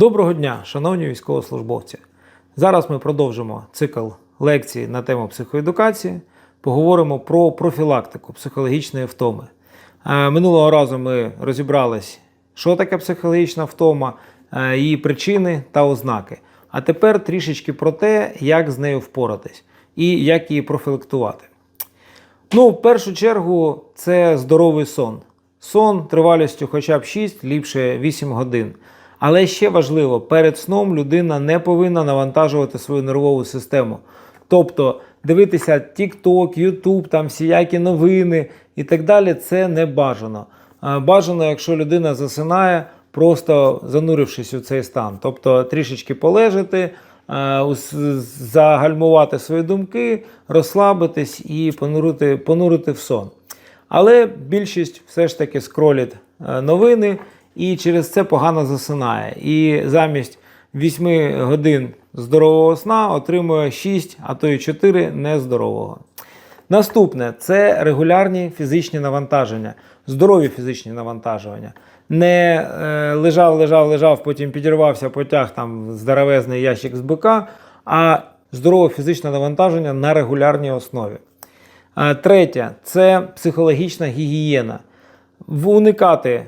Доброго дня, шановні військовослужбовці! Зараз ми продовжимо цикл лекцій на тему психоедукації. Поговоримо про профілактику психологічної втоми. Е, Минулого разу ми розібрались, що таке психологічна втома, е, її причини та ознаки. А тепер трішечки про те, як з нею впоратись і як її профілактувати. Ну, в першу чергу, це здоровий сон. Сон тривалістю хоча б 6, ліпше 8 годин. Але ще важливо, перед сном людина не повинна навантажувати свою нервову систему. Тобто дивитися TikTok, YouTube, там всіякі новини і так далі, це не бажано. Бажано, якщо людина засинає, просто занурившись у цей стан. Тобто трішечки полежати, загальмувати свої думки, розслабитись і понурити, понурити в сон. Але більшість все ж таки скролять е, новини і через це погано засинає. І замість 8 годин здорового сна отримує 6, а то й 4 нездорового. Наступне це регулярні фізичні навантаження, здорові фізичні навантажування. Не е, лежав, лежав, лежав, потім підірвався, потяг там здоровезний ящик з бика, а здорове фізичне навантаження на регулярній основі. Е, Третє це психологічна гігієна. Уникати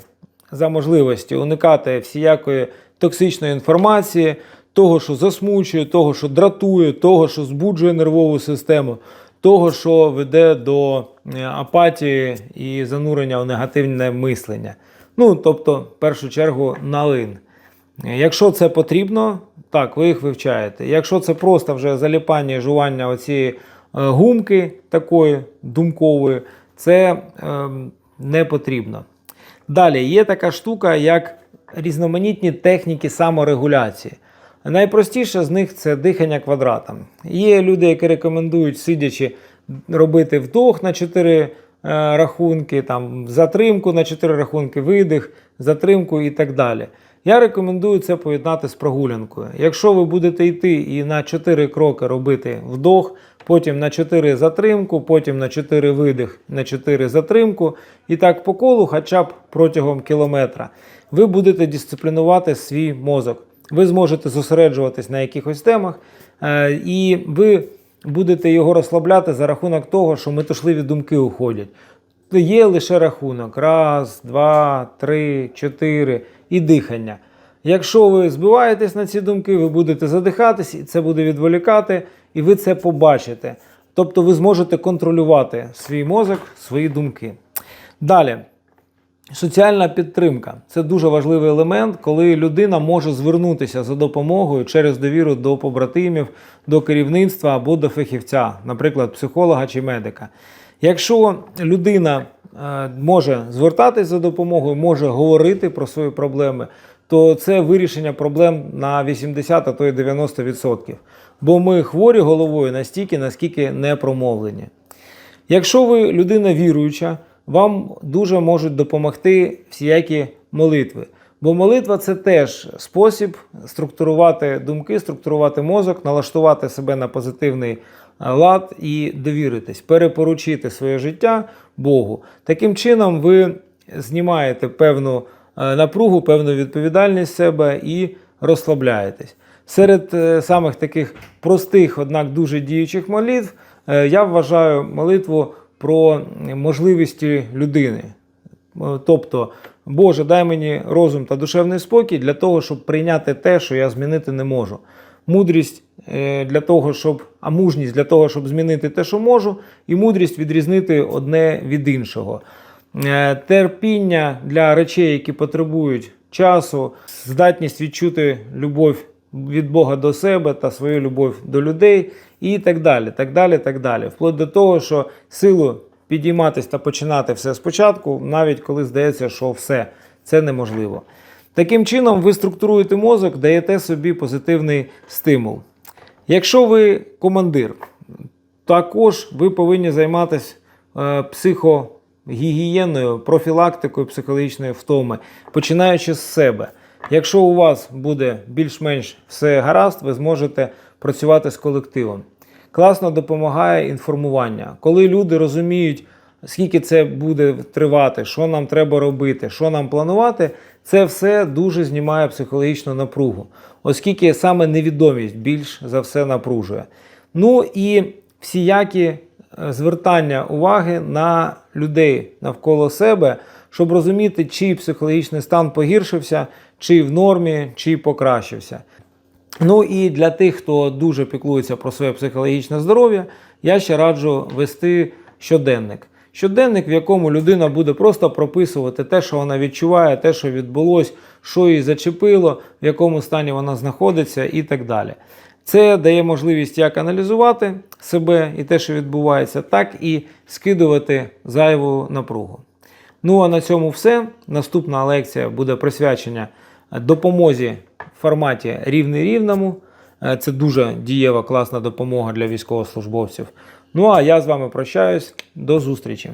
за можливості, уникати всіякої токсичної інформації, того, що засмучує, того, що дратує, того, що збуджує нервову систему, того, що веде до е, апатії і занурення в негативне мислення. Ну, тобто, в першу чергу, налин. Якщо це потрібно, так, ви їх вивчаєте. Якщо це просто вже заліпання і жування оцієї е, гумки такої думкової, це ем, не потрібно. Далі є така штука, як різноманітні техніки саморегуляції. Найпростіше з них це дихання квадратом. Є люди, які рекомендують, сидячи, робити вдох на 4 е, рахунки, там, затримку на 4 рахунки, видих, затримку і так далі. Я рекомендую це поєднати з прогулянкою. Якщо ви будете йти і на 4 кроки робити вдох, потім на 4 затримку, потім на 4 видих, на 4 затримку, і так по колу, хоча б протягом кілометра, ви будете дисциплінувати свій мозок. Ви зможете зосереджуватись на якихось темах, е, і ви будете його розслабляти за рахунок того, що метушливі думки уходять. Є лише рахунок: раз, два, три, чотири і дихання. Якщо ви збиваєтесь на ці думки, ви будете задихатись, і це буде відволікати, і ви це побачите. Тобто ви зможете контролювати свій мозок, свої думки. Далі. Соціальна підтримка це дуже важливий елемент, коли людина може звернутися за допомогою через довіру до побратимів, до керівництва або до фахівця, наприклад, психолога чи медика. Якщо людина е, може звертатись за допомогою, може говорити про свої проблеми, то це вирішення проблем на 80, а то й 90%. Бо ми хворі головою настільки, наскільки не промовлені. Якщо ви людина віруюча, вам дуже можуть допомогти всіякі молитви. Бо молитва це теж спосіб структурувати думки, структурувати мозок, налаштувати себе на позитивний лад і довіритись, перепоручити своє життя Богу. Таким чином, ви знімаєте певну напругу, певну відповідальність себе і розслабляєтесь. Серед е, самих таких простих, однак дуже діючих молитв, е, я вважаю молитву про можливості людини. Е, Тобто, Боже, дай мені розум та душевний спокій для того, щоб прийняти те, що я змінити не можу. Мудрість е, для того, щоб, а мужність для того, щоб змінити те, що можу, і мудрість відрізнити одне від іншого. Е, Терпіння для речей, які потребують часу, здатність відчути любов від Бога до себе та свою любов до людей, і так далі. так далі, так далі. Вплоть до того, що силу підійматись та починати все спочатку, навіть коли здається, що все це неможливо. Таким чином, ви структуруєте мозок, даєте собі позитивний стимул. Якщо ви командир, також ви повинні займатися е, психогігієною, профілактикою психологічної втоми, починаючи з себе. Якщо у вас буде більш-менш все гаразд, ви зможете працювати з колективом. Класно допомагає інформування. Коли люди розуміють, скільки це буде тривати, що нам треба робити, що нам планувати, це все дуже знімає психологічну напругу, оскільки саме невідомість більш за все напружує. Ну і всіякі звертання уваги на людей навколо себе, щоб розуміти, чий психологічний стан погіршився, чи в нормі, чи покращився. Ну і для тих, хто дуже піклується про своє психологічне здоров'я, я ще раджу вести щоденник. Щоденник, в якому людина буде просто прописувати те, що вона відчуває, те, що відбулось, що її зачепило, в якому стані вона знаходиться, і так далі. Це дає можливість як аналізувати себе і те, що відбувається, так і скидувати зайву напругу. Ну а на цьому все. Наступна лекція буде присвячена допомозі в форматі рівний рівному. Е, Це дуже дієва, класна допомога для військовослужбовців. Ну а я з вами прощаюсь. До зустрічі.